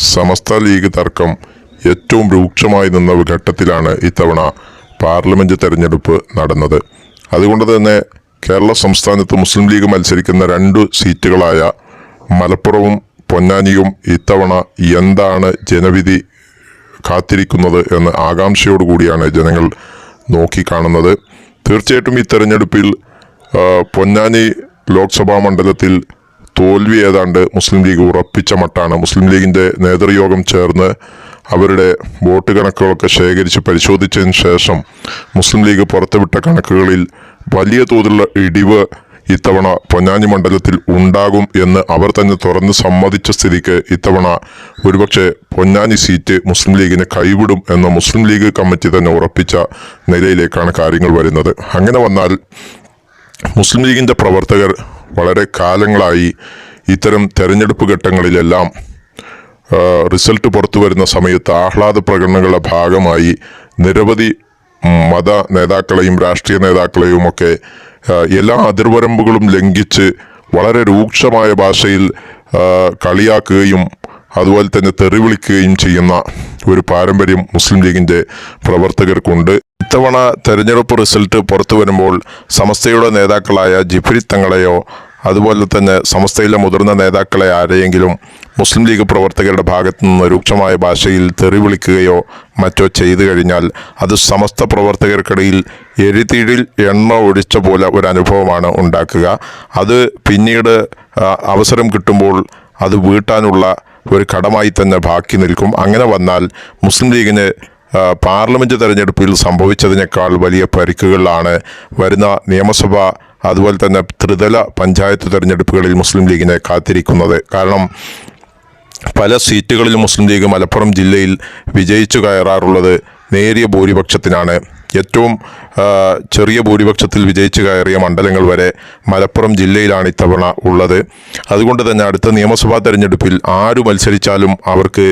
സമസ്ത league തർക്കം ഏറ്റവും രൂക്ഷമായി നിന്ന ഘട്ടത്തിലാണ് ഇത്തവണ പാർലമെന്റ് തെരഞ്ഞെടുപ്പ് നടന്നത്. അതുകൊണ്ട് തന്നെ കേരള സംസ്ഥാനത്ത് മുസ്ലിം ലീഗ് മത്സരിക്കുന്ന രണ്ട് സീറ്റുകളായ മലപ്പുറവും പൊന്നാനിയും ഇത്തവണ എന്താണ് ജനവിധി കാത്തിരിക്കുന്നത് എന്ന് ആകാംക്ഷയോടുകൂടിയാണ് ജനങ്ങൾ നോക്കിക്കാണുന്നത് തീർച്ചയായിട്ടും ഈ തെരഞ്ഞെടുപ്പിൽ പൊന്നാനി ലോക്സഭാ മണ്ഡലത്തിൽ തോൽവി ഏതാണ്ട് മുസ്ലിം ലീഗ് ഉറപ്പിച്ച മട്ടാണ്. മുസ്ലിം ലീഗിന്റെ നേതൃയോഗം ചേർന്ന് അവരുടെ വോട്ട് കണക്കുകളൊക്കെ ശേഖരിച്ച് പരിശോധിച്ചതിന് ശേഷം മുസ്ലിം ലീഗ് പുറത്തുവിട്ട കണക്കുകളിൽ വലിയ തോതിലുള്ള ഇടിവ് ഇത്തവണ പൊന്നാനി മണ്ഡലത്തിൽ ഉണ്ടാകും എന്ന് അവർ തന്നെ തുറന്ന് സമ്മതിച്ച സ്ഥിതിക്ക് ഇത്തവണ ഒരുപക്ഷെ പൊന്നാനി സീറ്റ് മുസ്ലിം ലീഗിനെ കൈവിടും എന്ന മുസ്ലിം ലീഗ് കമ്മിറ്റി തന്നെ ഉറപ്പിച്ച നിലയിലേക്കാണ് കാര്യങ്ങൾ വരുന്നത്. അങ്ങനെ വന്നാൽ മുസ്ലിം ലീഗിന്റെ പ്രവർത്തകർ വളരെ കാലങ്ങളായി ഇത്തരം തെരഞ്ഞെടുപ്പ് ഘട്ടങ്ങളിലെല്ലാം റിസൾട്ട് പുറത്തു വരുന്ന സമയത്ത് ആഹ്ലാദ പ്രകടനങ്ങളുടെ ഭാഗമായി നിരവധി മത നേതാക്കളെയും രാഷ്ട്രീയ നേതാക്കളെയും ഒക്കെ എല്ലാ അതിർവരമ്പുകളും ലംഘിച്ച് വളരെ രൂക്ഷമായ ഭാഷയിൽ കളിയാക്കുകയും അതുപോലെ തന്നെ തെറിവിളിക്കുകയും ചെയ്യുന്ന ഒരു പാരമ്പര്യം മുസ്ലിം ലീഗിന്റെ പ്രവർത്തകർക്കുണ്ട്. ഇത്തവണ തെരഞ്ഞെടുപ്പ് റിസൾട്ട് പുറത്തു വരുമ്പോൾ സമസ്തയുടെ നേതാക്കളായ ജിഫ്രി തങ്ങളെയോ അതുപോലെ തന്നെ സമസ്തയിലെ മുതിർന്ന നേതാക്കളെ ആരെയെങ്കിലും മുസ്ലിം ലീഗ് പ്രവർത്തകരുടെ ഭാഗത്തു നിന്ന് രൂക്ഷമായ ഭാഷയിൽ തെറി വിളിക്കുകയോ മറ്റോ ചെയ്തു കഴിഞ്ഞാൽ അത് സമസ്ത പ്രവർത്തകർക്കിടയിൽ എരിതീഴിൽ എണ്ണ ഒഴിച്ച പോലെ ഒരു അനുഭവമാണ് ഉണ്ടാക്കുക. അത് പിന്നീട് അവസരം കിട്ടുമ്പോൾ അത് വീട്ടാനുള്ള ഒരു കടമായി തന്നെ ബാക്കി നിൽക്കും. അങ്ങനെ വന്നാൽ മുസ്ലിം ലീഗിന് ആ, പാർലമെന്റ് തെരഞ്ഞെടുപ്പിൽ സംഭവിച്ചതിനേക്കാൾ വലിയ പരിക്കുകളിലാണ് വരുന്ന നിയമസഭ അതുപോലെ തന്നെ ത്രിതല പഞ്ചായത്ത് തെരഞ്ഞെടുപ്പുകളിൽ മുസ്ലിം ലീഗിനെ കാത്തിരിക്കുന്നത്. കാരണം പല സീറ്റുകളിലും മുസ്ലിം ലീഗ് മലപ്പുറം ജില്ലയിൽ വിജയിച്ചു കയറാറുള്ളത് നേരിയ ഭൂരിപക്ഷത്തിനാണ്. ഏറ്റവും ചെറിയ ഭൂരിപക്ഷത്തിൽ വിജയിച്ചു കയറിയ മണ്ഡലങ്ങൾ വരെ മലപ്പുറം ജില്ലയിലാണ് ഇത്തവണ ഉള്ളത്. അതുകൊണ്ട് തന്നെ അടുത്ത നിയമസഭാ തെരഞ്ഞെടുപ്പിൽ ആരു മത്സരിച്ചാലും അവർക്ക്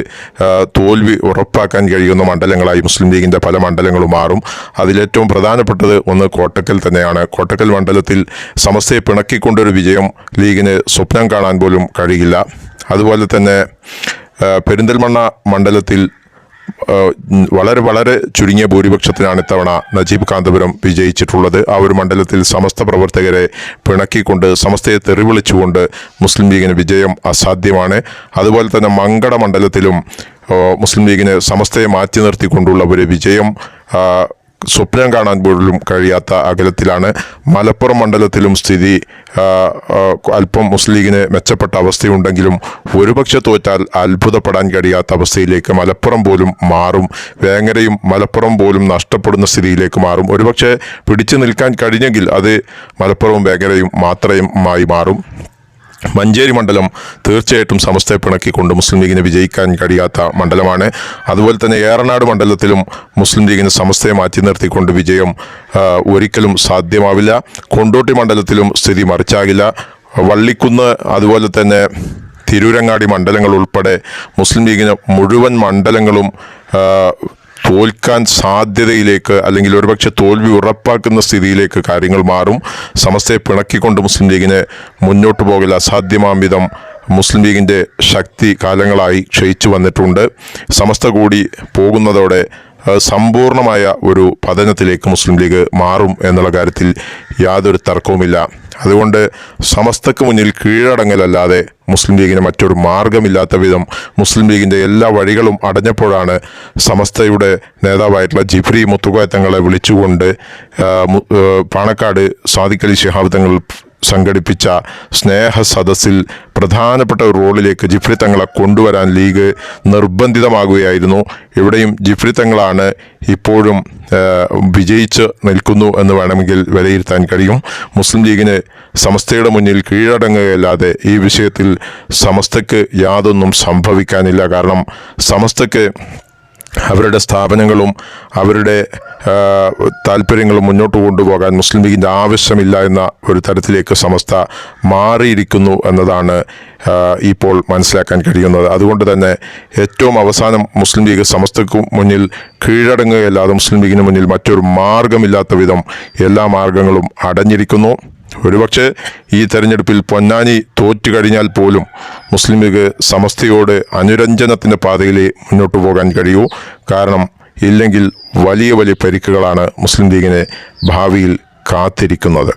തോൽവി ഉറപ്പാക്കാൻ കഴിയുന്ന മണ്ഡലങ്ങളായി മുസ്ലിം ലീഗിന്റെ പല മണ്ഡലങ്ങളും മാറും. അതിലേറ്റവും പ്രധാനപ്പെട്ടത് ഒന്ന് കോട്ടക്കൽ തന്നെയാണ്. കോട്ടക്കൽ മണ്ഡലത്തിൽ സമസ്തയെ പിണക്കിക്കൊണ്ടൊരു വിജയം ലീഗിന് സ്വപ്നം കാണാൻ പോലും കഴിയില്ല. അതുപോലെ തന്നെ പെരിന്തൽമണ്ണ മണ്ഡലത്തിൽ വളരെ വളരെ ചുരുങ്ങിയ ഭൂരിപക്ഷത്തിനാണ് ഇത്തവണ നജീബ് കാന്തപുരം വിജയിച്ചിട്ടുള്ളത്. ആ ഒരു മണ്ഡലത്തിൽ സമസ്ത പ്രവർത്തകരെ പിണക്കിക്കൊണ്ട് സമസ്തയെ തെറിവിളിച്ചുകൊണ്ട് മുസ്ലിം ലീഗിന് വിജയം അസാധ്യമാണ്. അതുപോലെ തന്നെ മങ്കട മണ്ഡലത്തിലും മുസ്ലിം ലീഗിന് സമസ്തയെ മാറ്റി നിർത്തിക്കൊണ്ടുള്ള ഒരു വിജയം സ്വപ്നം കാണാൻ പോലും കഴിയാത്ത അകലത്തിലാണ് മലപ്പുറം മണ്ഡലത്തിലും സ്ഥിതി. അല്പം മുസ്ലിം ലീഗിന് മെച്ചപ്പെട്ട അവസ്ഥയുണ്ടെങ്കിലും ഒരുപക്ഷെ തോറ്റാൽ അത്ഭുതപ്പെടാൻ കഴിയാത്ത അവസ്ഥയിലേക്ക് മലപ്പുറം പോലും മാറും. വേങ്ങരയും മലപ്പുറം പോലും നഷ്ടപ്പെടുന്ന സ്ഥിതിയിലേക്ക് മാറും. ഒരുപക്ഷെ പിടിച്ചു നിൽക്കാൻ കഴിഞ്ഞെങ്കിൽ അത് മലപ്പുറവും വേങ്ങരയും മാത്രമായി മാറും. മഞ്ചേരി മണ്ഡലം തീർച്ചയായിട്ടും സമസ്തയെ പിണക്കിക്കൊണ്ട് മുസ്ലിം ലീഗിനെ വിജയിക്കാൻ കഴിയാത്ത മണ്ഡലമാണ്. അതുപോലെ തന്നെ ഏറനാട് മണ്ഡലത്തിലും മുസ്ലിം ലീഗിന് സമസ്തയെ മാറ്റി നിർത്തിക്കൊണ്ട് വിജയം ഒരിക്കലും സാധ്യമാവില്ല. കൊണ്ടോട്ടി മണ്ഡലത്തിലും സ്ഥിതി മറിച്ചാകില്ല. വള്ളിക്കുന്ന് അതുപോലെ തന്നെ തിരൂരങ്ങാടി മണ്ഡലങ്ങൾ ഉൾപ്പെടെ മുസ്ലിം ലീഗിന് മുഴുവൻ മണ്ഡലങ്ങളും തോൽക്കാൻ സാധ്യതയിലേക്ക് അല്ലെങ്കിൽ ഒരുപക്ഷെ തോൽവി ഉറപ്പാക്കുന്ന സ്ഥിതിയിലേക്ക് കാര്യങ്ങൾ മാറും. സമസ്തയെ പിണക്കിക്കൊണ്ട് മുസ്ലിം ലീഗിന് മുന്നോട്ട് പോകൽ അസാധ്യമാം വിധം മുസ്ലിം ലീഗിന്റെ ശക്തി കാലങ്ങളായി ക്ഷയിച്ചു വന്നിട്ടുണ്ട്. സമസ്ത കൂടി പോകുന്നതോടെ സമ്പൂർണമായ ഒരു പതനത്തിലേക്ക് മുസ്ലിം ലീഗ് മാറും എന്നുള്ള കാര്യത്തിൽ യാതൊരു തർക്കവുമില്ല. അതുകൊണ്ട് സമസ്തക്ക് മുന്നിൽ കീഴടങ്ങലല്ലാതെ മുസ്ലിം ലീഗിന് മറ്റൊരു മാർഗമില്ലാത്ത വിധം മുസ്ലിം ലീഗിന്റെ എല്ലാ വഴികളും അടഞ്ഞപ്പോഴാണ് സമസ്തയുടെ നേതാവായിട്ടുള്ള ജിഫ്രി മുത്തുകോയ തങ്ങളെ വിളിച്ചുകൊണ്ട് പാണക്കാട് സാദിഖലി ശിഹാബ് തങ്ങൾ സംഘടിപ്പിച്ച സ്നേഹ സദസ്സിൽ പ്രധാനപ്പെട്ട ഒരു റോളിലേക്ക് ജിഫ്രി തങ്ങളെ കൊണ്ടുവരാൻ ലീഗ് നിർബന്ധിതമാകുകയായിരുന്നു. ഇവിടെയും ജിഫ്രി തങ്ങളാണ് ഇപ്പോഴും വിജയിച്ച് നിൽക്കുന്നു എന്ന് വേണമെങ്കിൽ വിലയിരുത്താൻ കഴിയും. മുസ്ലിം ലീഗിന് സമസ്തയുടെ മുന്നിൽ കീഴടങ്ങുകയല്ലാതെ ഈ വിഷയത്തിൽ സമസ്തയ്ക്ക് യാതൊന്നും സംഭവിക്കാനില്ല. കാരണം സമസ്തക്ക് അവരുടെ സ്ഥാപനങ്ങളും അവരുടെ താല്പര്യങ്ങളും മുന്നോട്ട് കൊണ്ടുപോകാൻ മുസ്ലിം ലീഗിന്റെ ആവശ്യമില്ല എന്ന ഒരു തരത്തിലേക്ക് സമസ്ത മാറിയിരിക്കുന്നു എന്നതാണ് ഇപ്പോൾ മനസ്സിലാക്കാൻ കഴിയുന്നത്. അതുകൊണ്ട് തന്നെ ഏറ്റവും അവസാനം മുസ്ലിം ലീഗ് സമസ്തക്ക് മുന്നിൽ കീഴടങ്ങുകയല്ലാതെ മുസ്ലിം ലീഗിന് മുന്നിൽ മറ്റൊരു മാർഗമില്ലാത്ത വിധം എല്ലാ മാർഗങ്ങളും അടഞ്ഞിരിക്കുന്നു. ഒരുപക്ഷെ ഈ തെരഞ്ഞെടുപ്പിൽ പൊന്നാനി തോറ്റു കഴിഞ്ഞാൽ പോലും മുസ്ലിം ലീഗ് സമസ്തയോട് അനുരഞ്ജനത്തിന്റെ പാതയിൽ മുന്നോട്ട് പോകാൻ കഴിയൂ. കാരണം ഇല്ലെങ്കിൽ വലിയ വലിയ പരിക്കുകളാണ് മുസ്ലിം ലീഗിനെ ഭാവിയിൽ കാത്തിരിക്കുന്നത്.